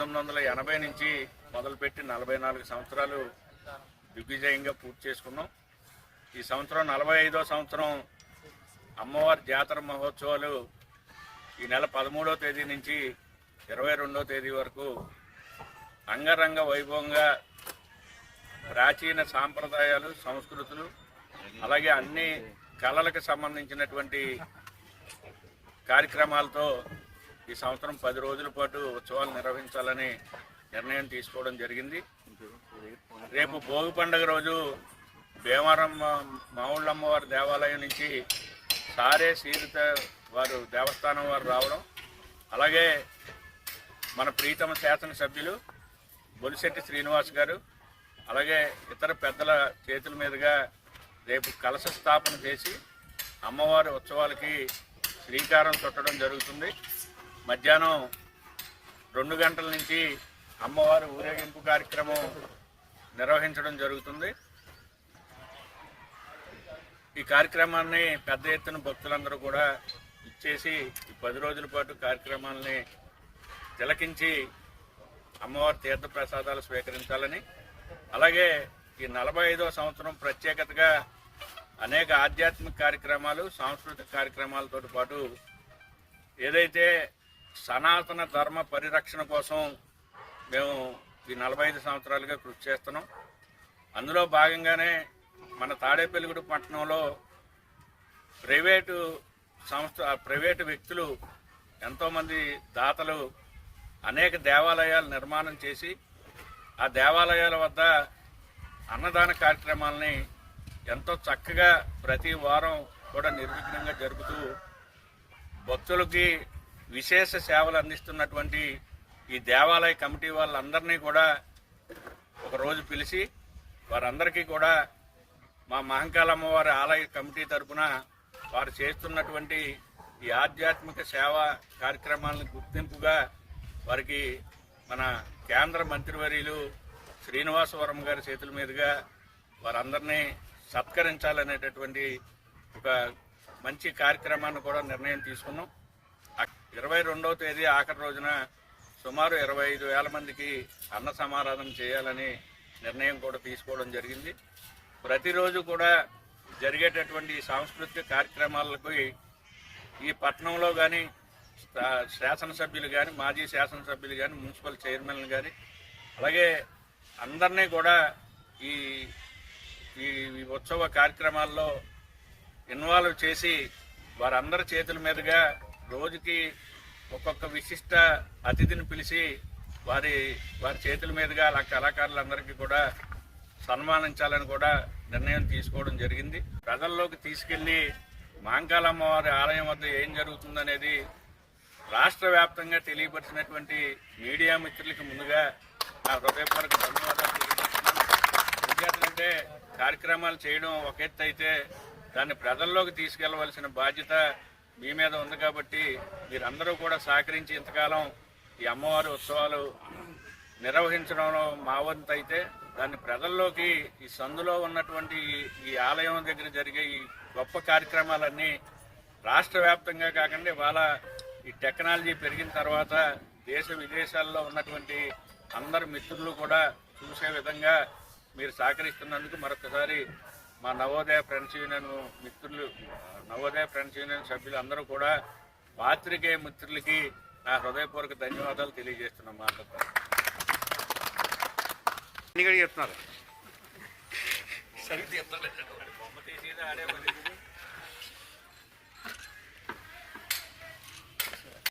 పంతొమ్మిది వందల ఎనభై నుంచి మొదలుపెట్టి నలభై నాలుగు సంవత్సరాలు దిగ్విజయంగా పూర్తి చేసుకున్నాం. ఈ సంవత్సరం నలభై ఐదో సంవత్సరం అమ్మవారి జాతర మహోత్సవాలు ఈ నెల పదమూడో తేదీ నుంచి ఇరవై రెండవ తేదీ వరకు అంగరంగ వైభవంగా ప్రాచీన సాంప్రదాయాలు సంస్కృతులు అలాగే అన్ని కళలకు సంబంధించినటువంటి కార్యక్రమాలతో ఈ సంవత్సరం పది రోజుల పాటు ఉత్సవాలు నిర్వహించాలని నిర్ణయం తీసుకోవడం జరిగింది. రేపు భోగి పండుగ రోజు భీమవరం మావుళ్ళమ్మవారి దేవాలయం నుంచి సారే సీరిత వారు దేవస్థానం వారు రావడం అలాగే మన ప్రీతమ శాసనసభ్యులు బొలిశెట్టి శ్రీనివాస్ గారు అలాగే ఇతర పెద్దల చేతుల మీదుగా రేపు కలశ స్థాపన చేసి అమ్మవారి ఉత్సవాలకి శ్రీకారం చుట్టడం జరుగుతుంది. మధ్యాహ్నం రెండు గంటల నుంచి అమ్మవారి ఊరేగింపు కార్యక్రమం నిర్వహించడం జరుగుతుంది. ఈ కార్యక్రమాన్ని పెద్ద ఎత్తున భక్తులందరూ కూడా ఇచ్చేసి ఈ పది రోజుల పాటు కార్యక్రమాలని తిలకించి అమ్మవారి తీర్థ ప్రసాదాలు స్వీకరించాలని అలాగే ఈ నలభై ఐదో సంవత్సరం ప్రత్యేకతగా అనేక ఆధ్యాత్మిక కార్యక్రమాలు సాంస్కృతిక కార్యక్రమాలతో పాటు ఏదైతే సనాతన ధర్మ పరిరక్షణ కోసం మేము ఈ నలభై ఐదు సంవత్సరాలుగా కృషి చేస్తున్నాం. అందులో భాగంగానే మన తాడేపల్లిగూడు పట్టణంలో ప్రైవేటు సంస్థ ప్రైవేటు వ్యక్తులు ఎంతోమంది దాతలు అనేక దేవాలయాలు నిర్మాణం చేసి ఆ దేవాలయాల వద్ద అన్నదాన కార్యక్రమాలని ఎంతో చక్కగా ప్రతి వారం కూడా నిర్విఘ్నంగా జరుపుతూ భక్తులకి విశేష సేవలు అందిస్తున్నటువంటి ఈ దేవాలయ కమిటీ వాళ్ళందరినీ కూడా ఒక రోజు పిలిచి వారందరికీ కూడా మా మహంకాళ అమ్మవారి ఆలయ కమిటీ తరపున వారు చేస్తున్నటువంటి ఈ ఆధ్యాత్మిక సేవా కార్యక్రమాలను గుర్తింపుగా వారికి మన కేంద్ర మంత్రివర్యులు శ్రీనివాసవరం గారి చేతుల మీదుగా వారందరినీ సత్కరించాలనేటటువంటి ఒక మంచి కార్యక్రమాన్ని కూడా నిర్ణయం తీసుకున్నాం. ఇరవై రెండవ తేదీ ఆఖరి రోజున సుమారు ఇరవై ఐదు వేల మందికి అన్న సమారాధన చేయాలని నిర్ణయం కూడా తీసుకోవడం జరిగింది. ప్రతిరోజు కూడా జరిగేటటువంటి సాంస్కృతిక కార్యక్రమాలకు ఈ పట్టణంలో కానీ శాసనసభ్యులు కానీ మాజీ శాసనసభ్యులు కానీ మున్సిపల్ చైర్మన్లు కానీ అలాగే అందరినీ కూడా ఈ ఈ ఉత్సవ కార్యక్రమాల్లో ఇన్వాల్వ్ చేసి వారందరి చేతుల మీదుగా రోజుకి ఒక్కొక్క విశిష్ట అతిథిని పిలిచి వారి వారి చేతుల మీదుగా అలా కళాకారులందరికీ కూడా సన్మానించాలని కూడా నిర్ణయం తీసుకోవడం జరిగింది. ప్రజల్లోకి తీసుకెళ్ళి మాంకాలమ్మవారి ఆలయం వద్ద ఏం జరుగుతుందనేది రాష్ట్ర వ్యాప్తంగా తెలియపరిచినటువంటి మీడియా మిత్రులకి ముందుగా నా హృదయపూర్వక ధన్యవాదాలు తెలియజేస్తున్నాను. ఎందుకంటే కార్యక్రమాలు చేయడం ఒక ఎత్తు అయితే దాన్ని ప్రజల్లోకి తీసుకెళ్ళవలసిన బాధ్యత మీ మీద ఉంది కాబట్టి మీరందరూ కూడా సహకరించి ఇంతకాలం ఈ అమ్మవారి ఉత్సవాలు నిర్వహించడంలో మా వంతు అయితే దాన్ని ప్రజల్లోకి ఈ సందులో ఉన్నటువంటి ఈ- ఈ ఆలయం దగ్గర జరిగే ఈ గొప్ప కార్యక్రమాలన్నీ రాష్ట్ర వ్యాప్తంగా కాకుండా ఇవాళ ఈ టెక్నాలజీ పెరిగిన తర్వాత దేశ విదేశాల్లో ఉన్నటువంటి అందరు మిత్రులు కూడా చూసే విధంగా మీరు సహకరిస్తున్నందుకు మరొకసారి మా నవోదయ ఫ్రెండ్స్ యూనియన్ మిత్రులు నవోదయ ఫ్రెండ్స్ యూనియన్ సభ్యులు అందరూ కూడా పాత్రికేయ మిత్రులకి నా హృదయపూర్వక ధన్యవాదాలు తెలియజేస్తున్నాం మా చెప్తున్నారు? పని ఇది.